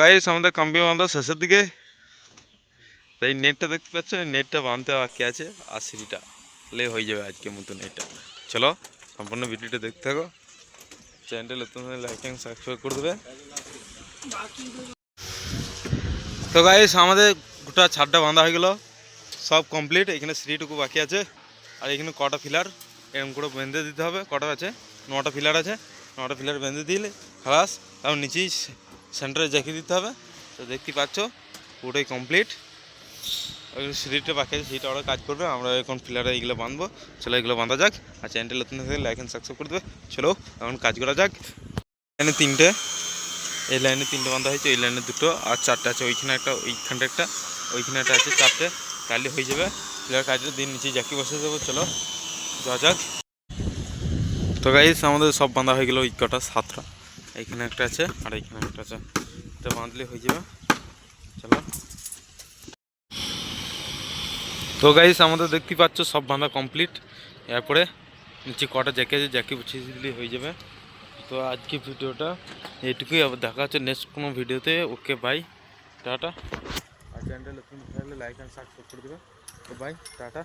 Guys আমাদের কাম্পি বাঁধা শেষের দিকে তো এই নেটটা দেখতে পাচ্ছ নেটটা বাঁধতে বাকি আছে আর সিঁড়িটা লে হয়ে যাবে আজকের মতন এটা চলো সম্পূর্ণ ভিডিওটা দেখতে থাকো চ্যানেলটা নতুন লাইক অ্যান্ড সাবস্ক্রাইব করে দেবে তো গাইস আমাদের গোটা ছাদটা বাঁধা হয়ে গেল সব কমপ্লিট এখানে সিঁড়িটুকু বাকি আছে আর এখানে কটা ফিলার এরকম করে বেঁধে দিতে হবে কটা আছে নটা ফিলার আছে নটা ফিলার বেঁধে দিলে খালাস তারপর নিচেই সেন্টারে জাকিয়ে দিতে হবে। তো দেখতে পাচ্ছ, পুরোটাই কমপ্লিট সিঁড়িটা বাকি আছে সেইটা ওরা কাজ করবে। আমরা এখন ফিলারে এইগুলো বাঁধবো। চলো এগুলো বাঁধা যাক। আর চ্যানেলটা নতুন থেকে লাইক অ্যান্ড সাবস্ক্রাইব করে দেবে। চলো, এখন কাজ করা যাক। এখানে তিনটে। এই লাইনে তিনটে বাঁধা হয়েছে, এই লাইনে দুটো। আর চারটে আছে, ওইখানে একটা, ওইখানটা একটা, ওইখানে একটা আছে, চারটে। তাহলে হয়ে যাবে। ফিলার কাজটা দিন নিচে জাকি বসে দেবো, চলো। যাওয়া যাক। তো গাইস আমাদের সব বাঁধা হয়ে গেলো ওই কটা সাতটা। এইখানে একটা আছে, আর এইখানে একটা আছে। এটা বাঁধলে হয়ে যাবে। চলো। তো গাইস আমাদের দেখতে পাচ্ছ, সব বাঁধা কমপ্লিট এরপরে নিচে কটা জ্যাকে আছে জ্যাকে বুঝিয়ে দিলে হয়ে যাবে। তো আজকে ভিডিওটা এইটুকুই। আবার দেখা হচ্ছে নেক্সট কোনো ভিডিওতে। Okay bye tata. আর চ্যানেলটা নতুন লাইক অ্যান্ড সাবস্ক্রাইব করে দেবে। তো বাই টাটা।